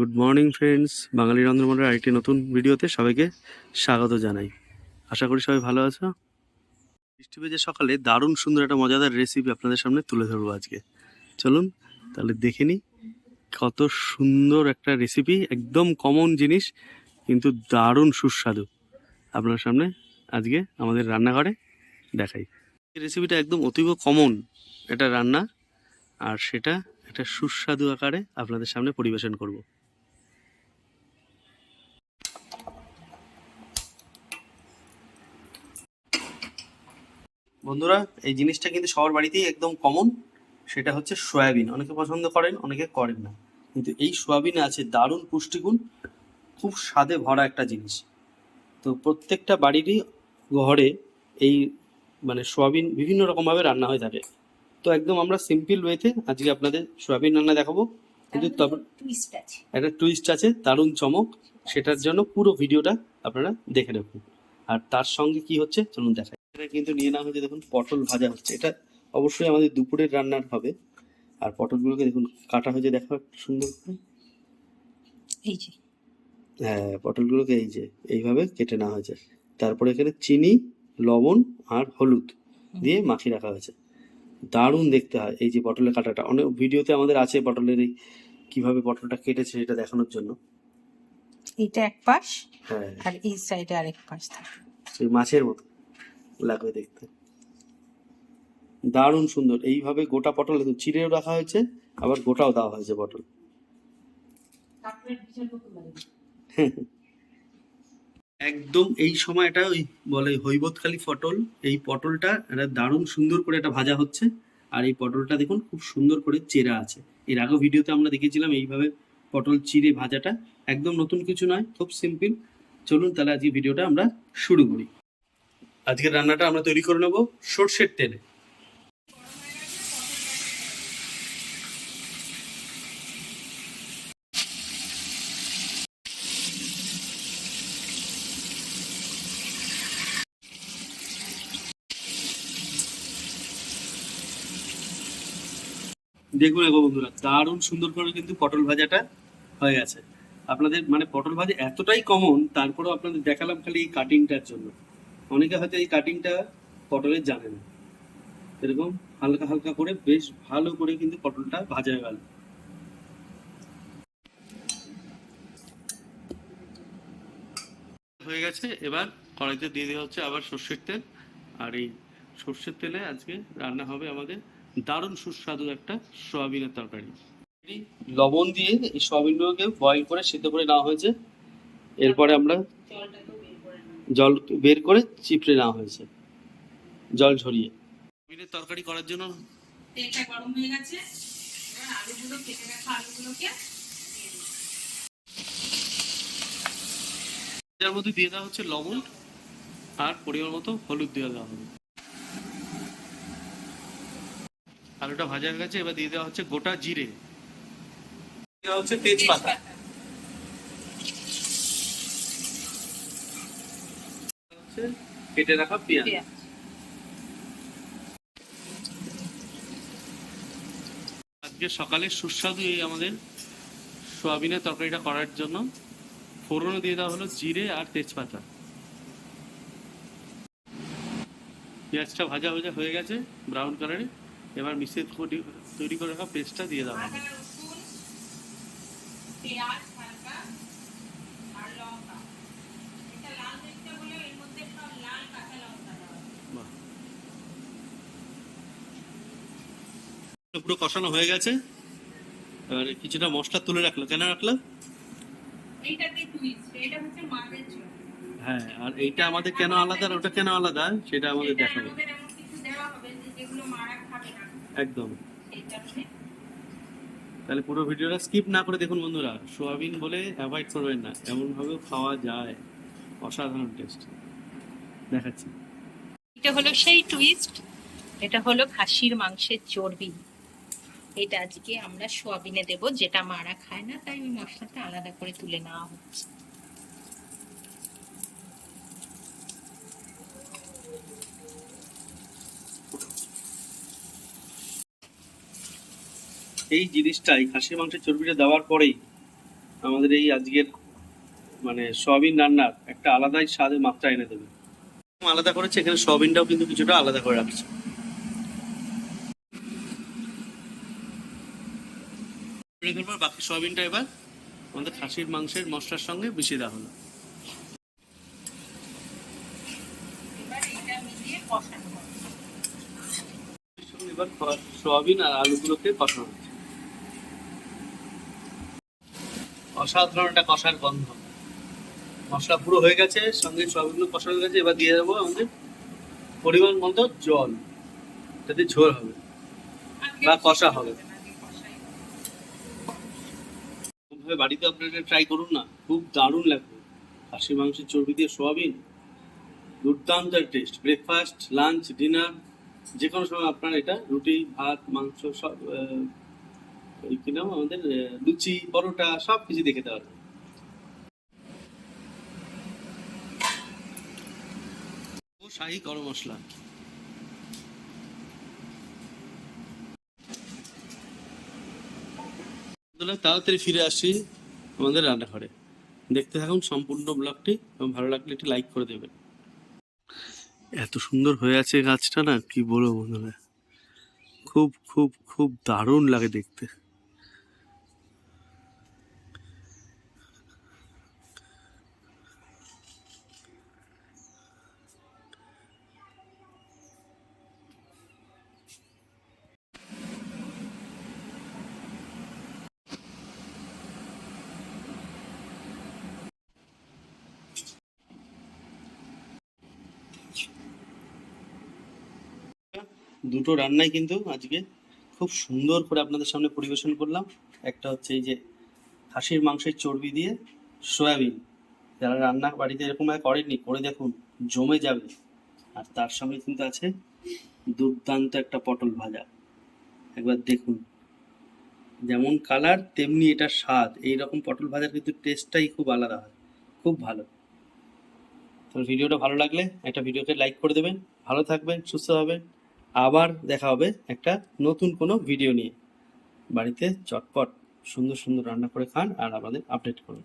Good morning friends, Bengali রন্ধনমণ্ডলের আরেকটি নতুন ভিডিওতে সবাইকে স্বাগত জানাই। আশা করি সবাই ভালো আছো। বৃষ্টি ভেজে সকালে দারুণ সুন্দর একটা মজাদার রেসিপি আপনাদের সামনে তুলে ধরবো আজকে। চলুন, তাহলে দেখে নিই কত সুন্দর একটা রেসিপি একদম কমন জিনিস, কিন্তু দারুণ সুস্বাদু। আপনার সামনে আজকে আমাদের রান্নাঘরে দেখাই। রেসিপিটা একদম অতীব কমন এটা রান্না, আর সেটা একটা সুস্বাদু আকারে আপনাদের সামনে পরিবেশন করব। বন্ধুরা এই জিনিসটা কিন্তু সবার বাড়িতেই একদম কমন সেটা হচ্ছে সয়াবিন। অনেকে পছন্দ করেন অনেকে করেন না। কিন্তু এই সয়াবিনে আছে দারুণ পুষ্টিগুণ খুব স্বাদে ভরা একটা জিনিস। তো প্রত্যেকটা বাড়িরই ঘরে এই মানে সয়াবিন বিভিন্ন রকমভাবে রান্না হয়ে থাকে। তো একদম আমরা সিম্পল ওয়েতে আজকে আপনাদের সয়াবিন রান্না দেখাবো। কিন্তু তবে একটা টুইস্ট আছে। দারুণ চমক। সেটার জন্য পুরো ভিডিওটা আপনারা দেখে রাখুন। আর তার সঙ্গে কি হচ্ছে চলুন দেখাই। কিন্তু নিয়ে নেওয়া হয়েছে দেখুন পটল ভাজা হচ্ছে। এটা অবশ্যই আমাদের দুপুরের রান্নার হবে। আর পটলগুলোকে দেখুন কাটা হয়েছে দেখো একটু সুন্দর করে। এই যে। হ্যাঁ পটলগুলোকে এই যে এইভাবে কেটে নেওয়া হয়েছে। তারপরে এখানে চিনি লবণ আর হলুদ দিয়ে মাখিয়ে রাখা হয়েছে। দারুণ দেখতে হয় এই যে পটলের কাটাটা। অনেক ভিডিওতে আমাদের আছে পটলের এই কীভাবে পটলটা কেটেছে সেটা দেখানোর জন্য। এইটা এক পাশ হ্যাঁ। আর এই সাইডে আরেক পাশ থাকে। মাছের মতো। লাগবে দেখতে। দারুণ সুন্দর। এইভাবে গোটা পটল চিড়েও রাখা হয়েছে, আবার গোটাও দেওয়া হয়েছে পটল। একদম এই সময়টা ওই বলে হৈবতখালি পটল, এই পটলটা এটা দারুণ সুন্দর করে এটা ভাজা হচ্ছে, আর এই পটলটা দেখুন, খুব সুন্দর করে চেরা আছে। এর আগেও ভিডিওতে আমরা দেখেছিলাম এইভাবে পটল চিড়ে ভাজাটা, একদম নতুন কিছু নয়, খুব সিম্পল চলুন তাহলে আজকে ভিডিওটা আমরা শুরু করি। আজকের রান্নাটা আমরা তৈরি করে নেব সর্ষের তেলে। দেখুন এগো বন্ধুরা, দারুণ সুন্দর করে কিন্তু পটল ভাজাটা হয়ে গেছে। আপনাদের মানে পটল ভাজা এতটাই কমন তারপরেও আপনাদের দেখালাম খালি এই কাটিংটার জন্য। অনেকে হয়তো এই কাটিংটা পটলের জানে না। এরকম হালকা হালকা করে বেশ ভালো করে কিন্তু পটলটা ভাজা হয়ে গেল। হয়ে গেছে এবার কড়াইতে দিয়ে দেওয়া হচ্ছে আবার সর্ষের তেল। আর এই সর্ষের তেলে আজকে রান্না হবে আমাদের দারুণ সুস্বাদু একটা সয়াবিনের তরকারি। লবণ দিয়ে এই সয়াবিনগুলোকে বয়েল করে সিদ্ধ করে নেওয়া হয়েছে। এরপরে আমরা জল বের করে চিপড়ে নেওয়া হয়েছে। জল ঝরিয়ে। সয়াবিনের তরকারি করার জন্য। তেলটা গরম হয়ে গেছে। আলুগুলো কেটে রাখা আলুগুলোকে দিয়ে এর মধ্যে দিয়ে দেওয়া হচ্ছে লবণ আর পরিমাণ মতো হলুদ দিয়ে দেওয়া হবে। আলুটা ভাজা হয়ে গেছে এবার দিয়ে দেওয়া হচ্ছে গোটা জিরে। দেওয়া হচ্ছে তেজপাতা। হচ্ছে কেটে রাখা পেঁয়াজ। আজকে সকালে সুস্বাদু এই আমাদের সোয়াবিনের তরকারিটা করার জন্য। ফোড়নে দিয়ে দেওয়া হলো জিরে আর তেজপাতা। পেঁয়াজটা ভাজা ভাজা হয়ে গেছে ব্রাউন কালারে। এবার মিশিয়ে তৈরি- তৈরি করে রাখা পেস্টটা দিয়ে দেওয়া হবে আদা, রসুন, পেঁয়াজ হালকা আর লঙ্কা। এটা লাল দেখতে বলে এর মধ্যে সব লাল কাঁচা লঙ্কা দেওয়া আছে। বাহ। পুরো কষানো হয়ে গেছে। এবার কিছুটা মশলা তুলে রাখল। কেন রাখল? হ্যাঁ আর এইটা আমাদের কেন আলাদা আর ওটা কেন আলাদা সেটা আমাদের দেখাবে। একদম। তাহলে পুরো ভিডিওটা স্কিপ না করে দেখুন বন্ধুরা। সোয়াবিন বলে অ্যাভয়েড করবেন না। এমন ভাবেও খাওয়া যায়। অসাধারণ টেস্ট। দেখাচ্ছি। এটা হলো সেই টুইস্ট। এটা হলো খাসির মাংসের চর্বি। এটা আজকে আমরা সোয়াবিনে দেব যেটা মারা খায় না তাই ওই মশলাটা আলাদা করে তুলে নেওয়া হচ্ছে। এই জিনিসটাই খাসির মাংসের চর্বিটা দেওয়ার পরেই আমাদের এই আজকের মানে সয়াবিন রান্নার একটা আলাদাই স্বাদের মাত্রা এনে দেবে। আলাদা করেছে এখানে সয়াবিনটাও কিন্তু কিছুটা আলাদা করে রাখছে। রেখে পর বাকি সয়াবিনটা এবার আমাদের খাসির মাংসের মশলার সঙ্গে মিশিয়ে দেওয়া হলো। এবার সয়াবিন আর আলুগুলোকে কষানো হচ্ছে। অসাধারণ একটা কষার গন্ধ। মশলা পুরো হয়ে গেছে সঙ্গে সয়াবিনগুলো হয়ে গেছে এবার দিয়ে দেবো আমাদের পরিমাণ মতো জল যাতে ঝোল হবে বা কষা হবে। আগে কষাই হবে। খুবভাবে বাড়িতে আপনারা ট্রাই করুন না। খুব দারুণ লাগবে। খাসি, মাংসের চর্বি দিয়ে সোয়াবিন, দুর্দান্ত টেস্ট ব্রেকফাস্ট লাঞ্চ ডিনার যে কোনো সময় আপনারা এটা রুটি, ভাত, মাংস, সব ওই কি নাম আমাদের লুচি, পরোটা, সব কিছু দেখে দেওয়া যায়। শাহি গরম মশলা। বন্ধুরা, তাড়াতাড়ি ফিরে আসি আমাদের রান্নাঘরে। দেখতে থাকুন সম্পূর্ণ ব্লগটি এবং ভালো লাগলে একটি লাইক করে দেবেন। এত সুন্দর হয়ে আছে গাছটা না কি বলব বন্ধুরা? খুব খুব খুব দারুণ লাগে দেখতে। দুটো রান্নাই কিন্তু আজকে খুব সুন্দর করে আপনাদের সামনে পরিবেশন করলাম। একটা হচ্ছে এই যে খাসির মাংসের চর্বি দিয়ে সয়াবিন। যারা রান্না বাড়িতে এরকম করেননি, করে দেখুন, জমে যাবে। আর তার সঙ্গে কিন্তু আছে দুর্দান্ত একটা পটল ভাজা। একবার দেখুন, যেমন কালার, তেমনি এটা স্বাদ। এই রকম পটল ভাজার কিন্তু টেস্টটাই খুব আলাদা হয়, খুব ভালো। তো ভিডিওটা ভালো লাগলে একটা ভিডিওকে লাইক করে দেবেন। ভালো থাকবেন, সুস্থ হবেন আবার দেখা হবে একটা নতুন কোনো ভিডিও নিয়ে। বাড়িতে চটপট সুন্দর সুন্দর রান্না করে খান আর আমাদের আপডেট করুন।